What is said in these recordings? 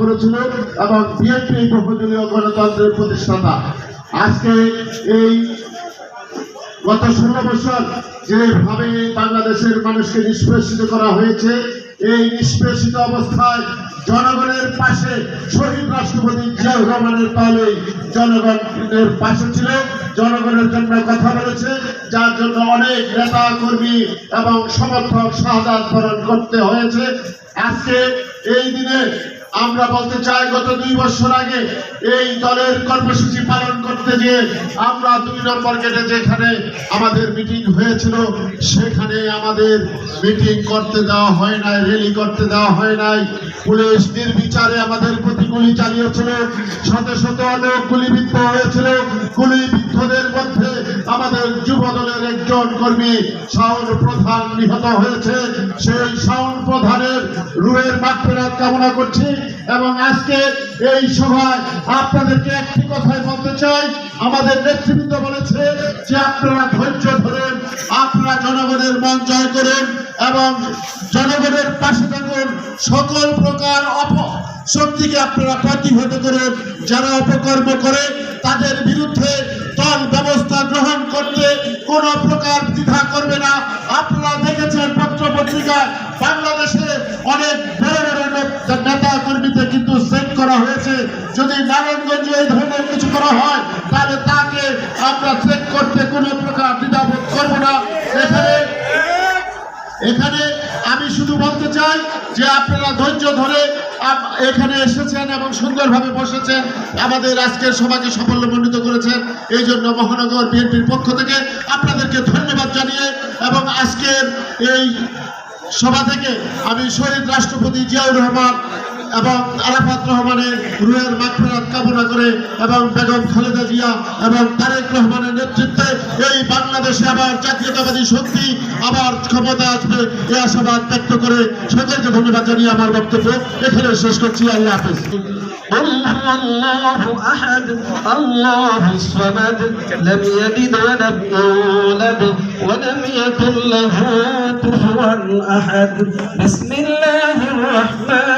করেছিল এবং বিএনপি বহুদলীয় গণতন্ত্রের প্রতিষ্ঠাতা। আজকে এই গত ষোলো বছর যেভাবে বাংলাদেশের মানুষকে নিষ্পেষিত করা হয়েছে, এই নিষ্পেষিত অবস্থায় জনগণের পাশে শহীদ রাষ্ট্রপতি জিয়াউর রহমানের দলে জনগণের পাশে ছিল। জনগণের জন্য কথা বলেছে, যার জন্য অনেক নেতা কর্মী এবং সমর্থক বরণ করতে হয়েছে। আজকে এই দিনে আমরা বলতে চাই, গত দুই বছর আগে এই দলের কর্মসূচি পালন করতে গিয়ে আমরা দুই নম্বর গেটে যেখানে আমাদের মিটিং হয়েছিল, সেখানে আমাদের মিটিং করতে দেওয়া হয় নাই র্যালি করতে দেওয়া হয় নাই। পুলিশ নির্বিচারে আমাদের প্রতি গুলি চালিয়েছিল, শত শত লোক গুলিবিদ্ধ হয়েছিল। গুলিবিদ্ধদের মধ্যে আমাদের যুব দলের একজন কর্মী, শাওন প্রধান নিহত হয়েছে। সেই শাওন প্রধানের রুহের মাগফিরাত কামনা করছি। এবং আজকে এই সভায় আপনাদেরকে একটি কথাই বলতে চাই। আমাদের নেতৃত্ব বলেছে যে আপনারা ধৈর্য ধরেন, আপনারা জনগণের মন জয় করেন এবং জনগণের পাশে থাকুন। সকল প্রকার অপ শক্তিকে আপনারা প্রতিহত করেন। যারা অপকর্ম করে, তাদের এখানে আমি শুধু বলতে চাই যে আপনারা ধৈর্য ধরে এখানে এসেছেন এবং সুন্দরভাবে বসেছেন। আমাদের আজকের সভাকে সাফল্যমণ্ডিত করেছেন। এই জন্য মহানগর বিএনপির পক্ষ থেকে আপনাদেরকে ধন্যবাদ জানিয়ে এবং আজকের এই সভা থেকে আমি শহীদ রাষ্ট্রপতি জিয়াউর রহমান এবং আরাফাত রহমানের রুহের মাগফিরাত কামনা করে এবং বেগম খালেদা জিয়া এবং তারেক রহমানের নেতৃত্বে এই বাংলাদেশে আবার জাতীয়তাবাদী শক্তি আবার ক্ষমতা আসবে এই আশাবাদ ব্যক্ত করে সকলকে ধন্যবাদ জানিয়ে আমার বক্তব্য এখানে শেষ করছি আল্লাহ হাফিজ قل هو الله أحد الله الصمد لم يلد ولم يولد ولم يكن له كفوا أحد بسم الله الرحمن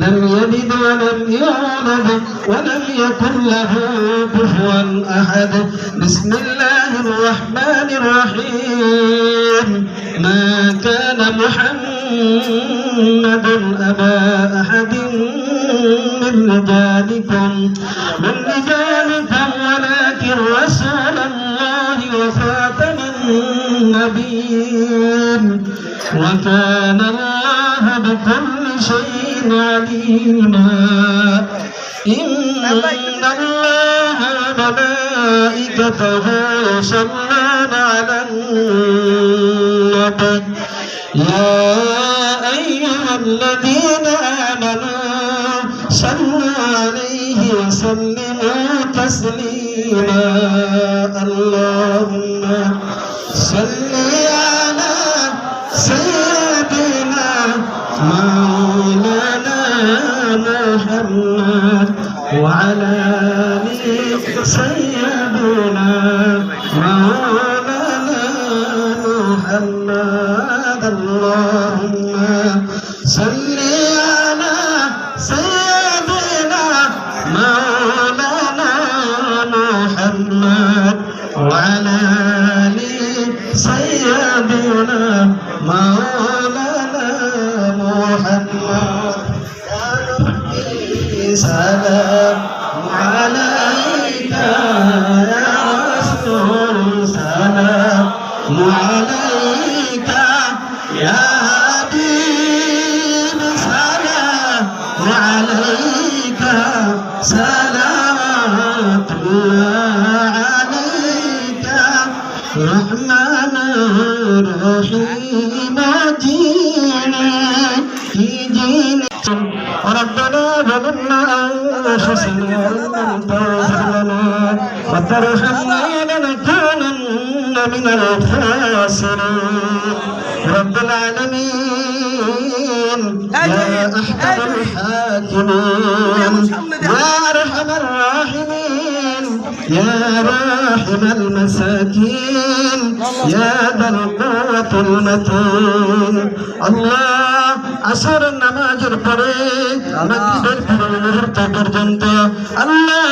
لم يلد ولم يولد ولم يكن له كفوا أحد. بسم الله الرحمن الرحيم. ما كان محمد أبا أحد من رجالكم من رجالكم ولكن رسول الله وخاتم النبيين. وكان الله بكل شيء عليما إن الله وملائكته يصلون على النبي. يا أيها الذين آمنوا صلوا عليه وسلموا تسليما. اللهم صل ربنا ظلمنا أنفسنا وإن لم تغفر لنا وترحمنا لنكونن من الخاسرين رب العالمين يا أحكم الحاكمين يا أرحم الراحمين يا راحم المساكين يا ذا القوة المتين الله আসর নামাজের পরে মাগরিবের পরে মুহূর্ত পর্যন্ত আল্লাহ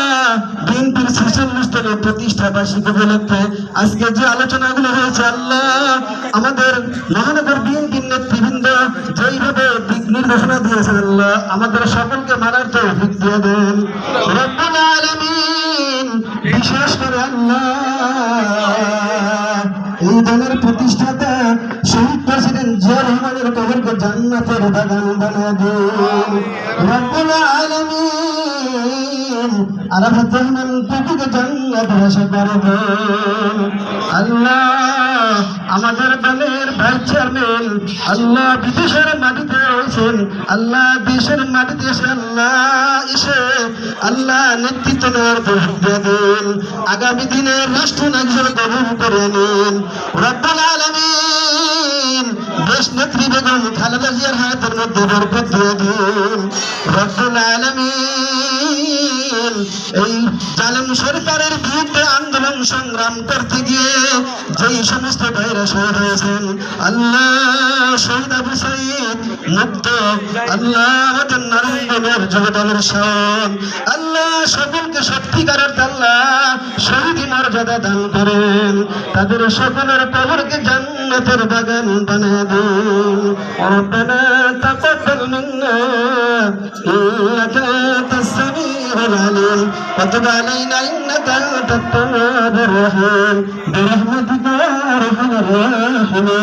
বিএনপির ছেচল্লিশতম প্রতিষ্ঠা বার্ষিক উপলক্ষে আজকে যে আলোচনাগুলো হয়েছে আল্লাহ আমাদের মহানগর বিএনপির নেতৃবৃন্দ যেইভাবে নির্দেশনা দিয়েছেন আল্লাহ, আমাদের সকলকে মানার তৌফিক দিয়ে দেন। বিশেষ করে আল্লাহ, এই দলের প্রতিষ্ঠাতা শহীদ প্রেসিডেন্ট জিয়া রহমানের কবরকে জান্নাতের বাগান বানিয়ে দিন। রব্বুল আলামিন আরাফাত রহমান টুকুকে জান্নাত ভাষা করে দেন। আল্লাহ আমাদের দলের ভাইস চেয়ারম্যান, আল্লাহ বিদেশের মাটিতে রয়েছেন আল্লাহ দেশের মাটিতে আল্লাহ এসে আল্লাহ নেতৃত্ব আগামী দিনে রাষ্ট্র নাগরিক কবুল করে নিন। দেশ নেত্রী বেগম খালেদা জিয়ার হায়াতের মধ্যে বরকত দিয়ে দিন। রব্বুল আলামিন এই জালেম সরকারের বিরুদ্ধে আন্দোলন সংগ্রাম করতে গিয়ে যেই সমস্ত ভাইরা শহীদ হয়েছেন আল্লাহ শহীদ আবু সাইদ মুক্ত আল্লাহ আমাদের নারায়ণগঞ্জের যুবদলের শান আল্লাহ সকলকে সত্যিকারের আল্লাহ শহীদ মর্যাদা দান করেন তাদের সকলের কবরকে জান্নাতের বাগান বানিয়ে দিন ربنا تقبل منا إنك أنت السميع العليم وتب علينا إنك أنت التواب الرحيم برحمتك يا أرحم الراحمين